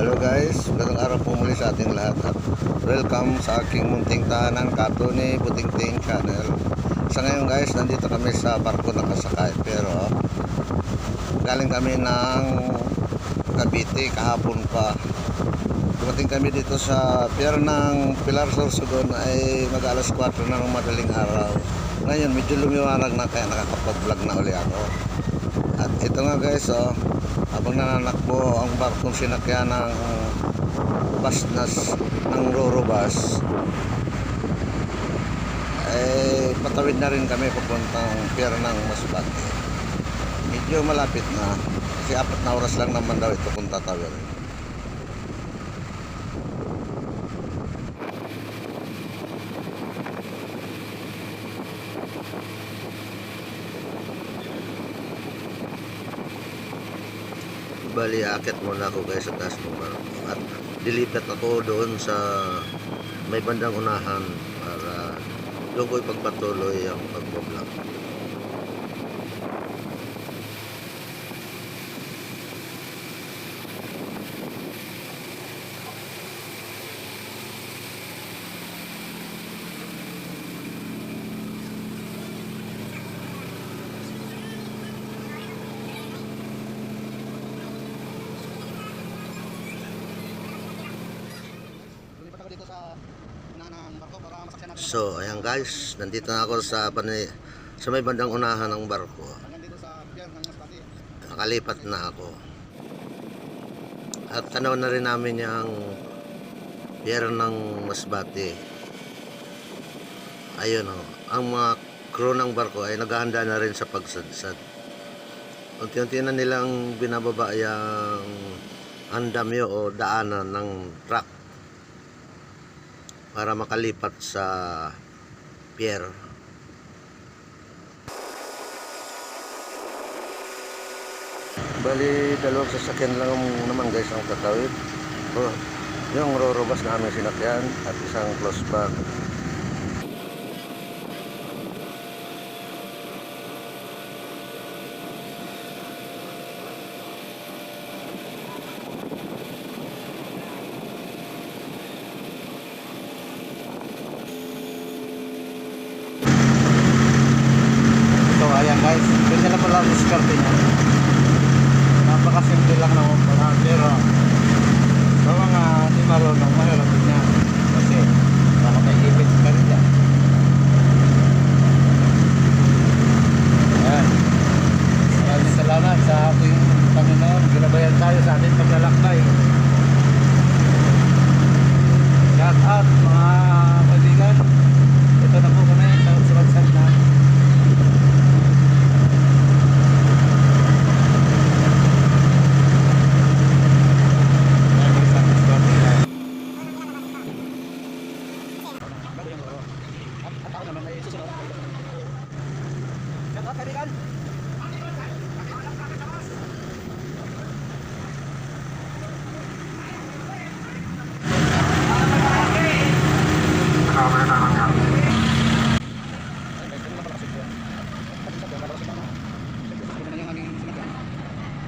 Hello guys, magandang araw po muli sa ating lahat at welcome sa aking munting tahanan Katuni Butingting Channel. Sa ngayon guys, nandito kami sa barko na kasakay pero galing kami ng Cavite kahapon pa. Dumating kami dito sa pier ng Pilar Sorsogon ay mag alas 4 na ng madaling araw. Ngayon medyo lumiwanag na kaya nakakapag-vlog na uli ako. At ito nga guys, oh, habang nananakbo ang barkong sinakyan ng bus nas ng Roro bus, eh, patawid na rin kami papuntang pier ng Masbate. Medyo malapit na, kasi apat na oras lang naman daw ito kung tatawid. Bali, akit muna ako guys sa taas ng barko. At dilipat ako doon sa may bandang unahan para doon ko ipagpatuloy ang pagbablog. Lumipat ako dito sa unahan ng barko para masaksyan natin. So, ayan guys, nandito na ako sa sa may bandang unahan ng barko. Nakalipat na ako. At tanaw na rin namin yung pier ng Masbate. Ayun o. Ang mga crew ng barko ay naghahanda na rin sa pagsadsad. Unti-unti na nilang binababa yung andamyo o daanan ng truck para makalipat sa pier. Bali, dalawang sasakyan lang naman guys ang tatawid. Oh, yung rorobas na aming sinakyan at isang close back. So ayan guys, ganyan na pala ang niya. Napakasimple lang naman pala pero sa mga di marunong mahirap din niya. Kasi baka may ipit ka rin yan. Ayan. Maraming salamat sa ating Panginoon. Ginabayan tayo sa ating paglalakbay. Shout out mga kaibigan. Ito na po kami sa Subagsag na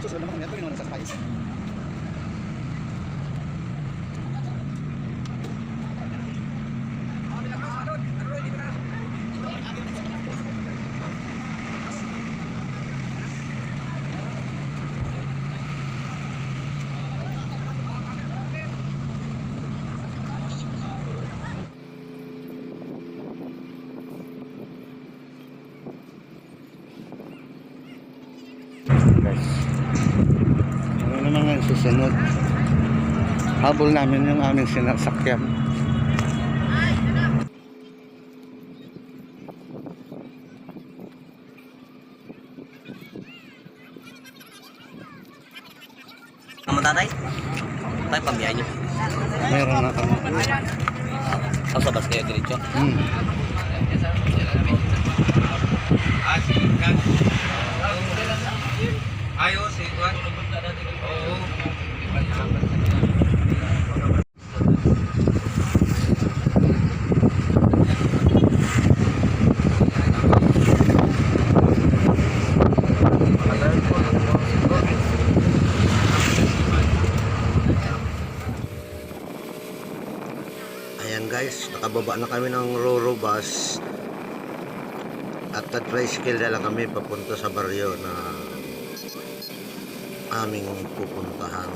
Susunod naman kami, ito yung sa spice. Guys, ano naman nga susunod? Habol namin yung aming sinasakyan. Ang matatay? Tayo pambiyahin nyo. Meron na kami. Ang sabas kayo diretso. Hmm. Nakababa na kami ng Roro bus at tricycle na lang kami papunta sa baryo na aming pupuntahan.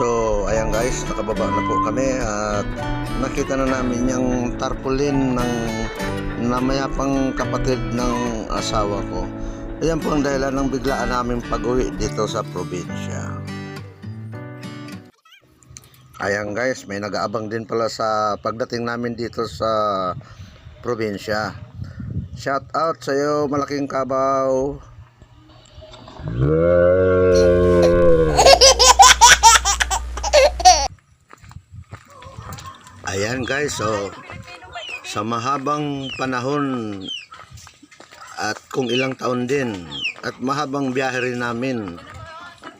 So, ayan guys, nakababa na po kami at nakita na namin yung tarpaulin ng namayapang kapatid ng asawa ko. Ayan po ang dahilan ng biglaan namin pag-uwi dito sa probinsya. Ayan guys, may nag-aabang din pala sa pagdating namin dito sa probinsya. Shout out sa iyo, malaking kabaw. Ayan guys, so sa mahabang panahon at kung ilang taon din at mahabang biyahe rin namin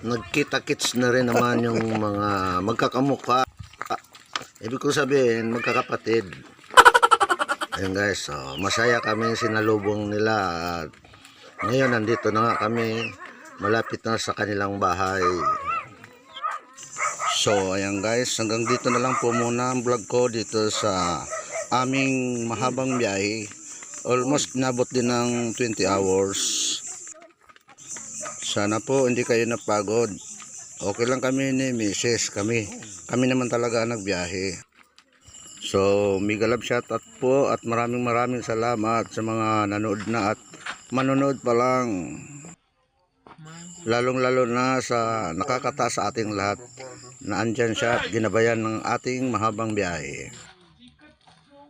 nagkita-kits na rin naman yung mga magkakamukha. Ibig ko sabihin magkakapatid. Ayan guys. So, masaya kami sinalubong nila. At ngayon nandito na nga kami malapit na sa kanilang bahay So, ayan guys, hanggang dito na lang po muna ang vlog ko dito sa aming mahabang biyahe. Almost nabot din ng 20 hours. Sana po hindi kayo napagod. Okay lang kami ni Mrs. Kami. Kami naman talaga nagbiyahe. So, mega love shout out po at maraming maraming salamat sa mga nanood na at manonood pa lang. Lalong lalo na sa nakakata sa ating lahat na andyan siya at ginabayan ng ating mahabang biyahe.